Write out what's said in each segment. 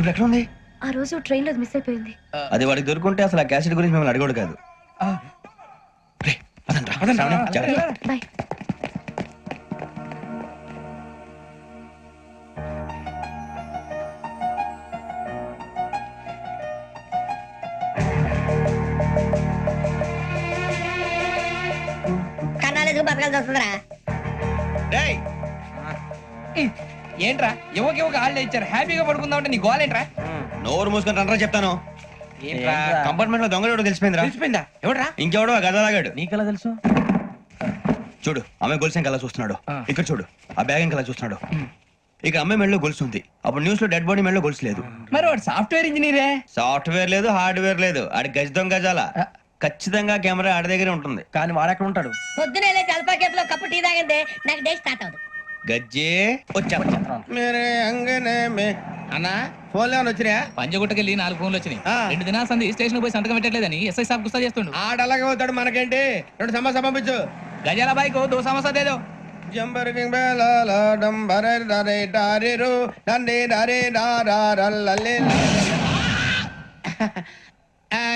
అది ఎక్కడ ఉంది? ఆ రోజు ట్రైన్లో మిస్ అయిపోయింది. అది వాడికి దొరుకుంటే అసలు ఆ క్యాసెట్ గురించి మిమ్మల్ని అడగడు కాదు. రే, పదండ్రా. శ్రావణి, జాగ్రత్త. బాయ్. కన్నాలేసుకు బతకాల్సి వస్తుందిరా? రేయ్, ఏంట్రా? యువక యువక హాలిడే ఇచ్చారు. హ్యాపీగా పడుకుందామంటే నీ గోల్ ఏంట్రా? నోరు మూసుకొని రండ్రా చెప్తాను. ఏంట్రా? కంపార్ట్మెంట్లో దొంగడు తెలిసిపోయిందిరా. తెలిసిపోయిందా? ఎవడ్రా? ఇంకెవడో ఆ గదలాగాడు నీకెలా తెలుసు? చూడు ఆమె గొలుసు ఇంకలా చూస్తున్నాడు. ఇక్కడ చూడు ఆ బ్యాగ్ ఇంకలా చూస్తున్నాడు. ఇక అమ్మాయి మెడలో గొలుసు ఉంది. అప్పుడు న్యూస్లో డెడ్ బాడీ మెడలో గొలుసు లేదు. మరి వాడు సాఫ్ట్వేర్ ఇంజనీరే? సాఫ్ట్వేర్ లేదు హార్డ్వేర్ లేదు. ఆడి గజ దొంగ గజాల. ఖచ్చితంగా కెమెరా ఆడి దగ్గరే ఉంటుంది. కానీ వాడెక్కడ ఉంటాడు? పొద్దునే లేచి అల్పా కేఫ్లో కప్పు టీ తాగిందే నాకు డే స్టార్ట్ అవుతుంది గజ్జే వచ్చా. మేరే అంగనే మే. అన్నా ఫోన్ లేవని వచ్చినా పంజగుట్టకెళ్ళి నాలుగు ఫోన్లు వచ్చినాయి. ఆ. రెండు దినాల సంది స్టేషన్ పోయి సంతకం పెట్టలేదని ఎస్ఐ సాబ్ గుస్తా చేస్తుండు. ఆడ అలాగే పోతాడు మనకేంటి? రెండు సమస్య పంపించు. గజాల బైక్ దో సమస్య దేదో. జంబరకింగ్ బేలాల డంబరే డరే డారిరు డండి డరే డారల్లలే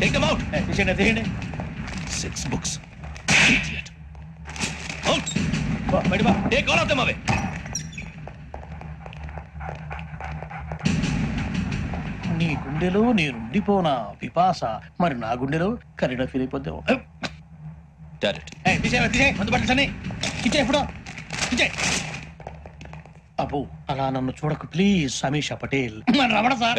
take them out తీసేయండి తీయండి సిక్స్ బుక్స్ అవుట్ బయట. Take all of them away నీ గుండెలో నేనుండిపోనా పిపాస? మరి నా గుండెలో కరీడా ఫీల్ అయిపోద్దాం? అబ్బో అలా నన్ను చూడకు ప్లీజ్ సమీషా పటేల్. రమణ సార్.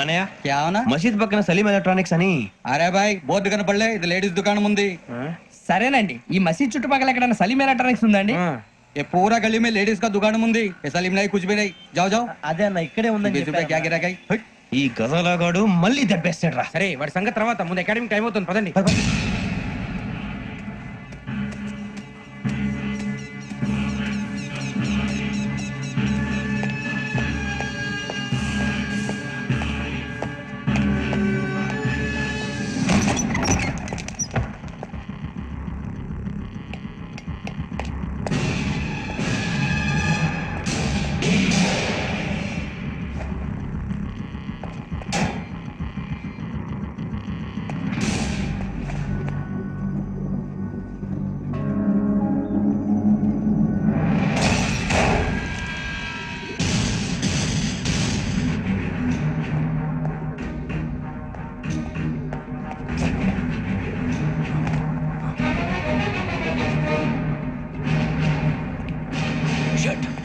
అనయ్య क्या होना మసీద్ పక్కన సలీం ఎలక్ట్రానిక్స్ అని అరే బాయ్ బోర్డు కనపడలే ఇది లేడీస్ దుకాణం ఉంది సరేనండి ఈ మసీద్ చుట్టుపక్కల ఎక్కడైనా సలీం ఎలక్ట్రానిక్స్ ఉందండి ये पूरा गली में लेडीज का दुकान मुंदी ये सलीम नहीं कुछ भी नहीं जाओ जाओ అదే అన్న ఇక్కడే बीस रुपए क्या गिरा गई ఈ గజాలగాడు మళ్ళీ దెబ్బేస్తాడు రా సరే వాడి సంగతి తర్వాత ముందు అకాడమిక్ టైం అవుతుంది పదండి shit.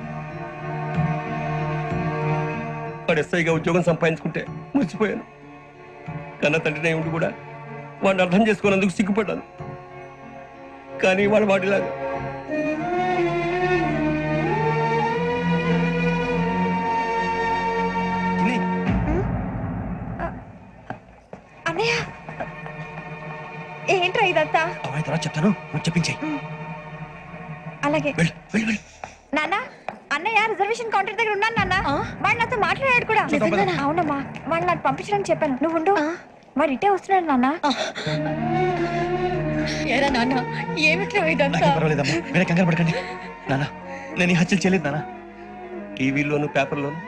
వాడు ఎస్ఐగా ఉద్యోగం సంపాదించుకుంటే మురిసిపోయాను. కన్న తండ్రిని ఉండి కూడా వాడిని అర్థం చేసుకున్నందుకు సిగ్గుపడ్డాను. కానీ వాడు వాడిలాగా అన్నయ్య ఏంట్రా ఇదంతా? తర్వాత చెప్తాను. చెప్పించేయి. అలాగే. వెళ్ళు వెళ్ళు వెళ్ళు. నాన్న అన్నయ్య రిజర్వేషన్ కౌంటర్ దగ్గర ఉన్నాను నాన్న. వాడు నాతో మాట్లాడాడు కూడా. అవునమ్మా. వాడు నాకు పంపించడానికి చెప్పాను. నువ్వు ఉండు. వాడు ఇటే వస్తున్నాడు నాన్న. ఏరా నాన్న? ఏమిట్రా నాకేం పర్వాలేదమ్మా. వేరే కంగారు పడకండి. నాన్న నేను ఈ హత్యలు చేయలేదు నాన్న. టీవీలోను పేపర్లోను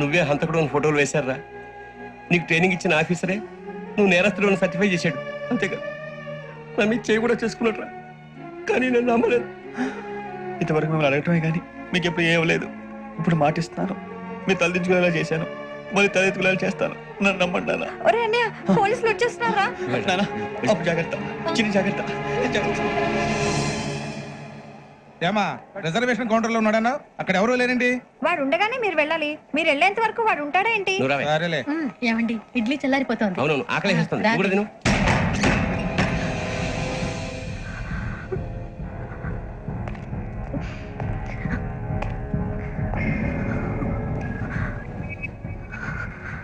నువ్వే హంతకుడు అని ఫోటోలు వేశారా? నీకు ట్రైనింగ్ ఇచ్చిన ఆఫీసరే నువ్వు నేరస్తులను సర్టిఫై చేశాడు. అంతేగా? నా మీద చేయి కూడా చేసుకున్నట్రా కానీ నేను నమ్మలేదు. ఇంతవరకు మిమ్మల్ని అడగటమే కానీ మీకు ఎప్పుడు ఏం లేదు ఇప్పుడు మాటిస్తున్నాను. మీరు తలదించుకునేలా చేశాను. మళ్ళీ తలెత్తుకునేలా చేస్తాను. నన్ను నమ్మండి నాన్న. ఒరే అన్నయ్య పోలీసులు వచ్చేస్తున్నారా? నాన్న అప్పు జాగ్రత్త. చిన్న జాగ్రత్త. ఏమా రిజర్వేషన్ కౌంటర్లో ఉన్నాడన్నా? అక్కడ ఎవరు లేరండి వాడు ఉండగానే మీరు వెళ్ళాలి. మీరు వెళ్ళేంత వరకు వాడు ఉంటాడా ఏంటి సరేలే. ఏమండి ఇడ్లీ చల్లారిపోతుంది. అవునవును ఆకలి వేస్తుంది కూడా తిను.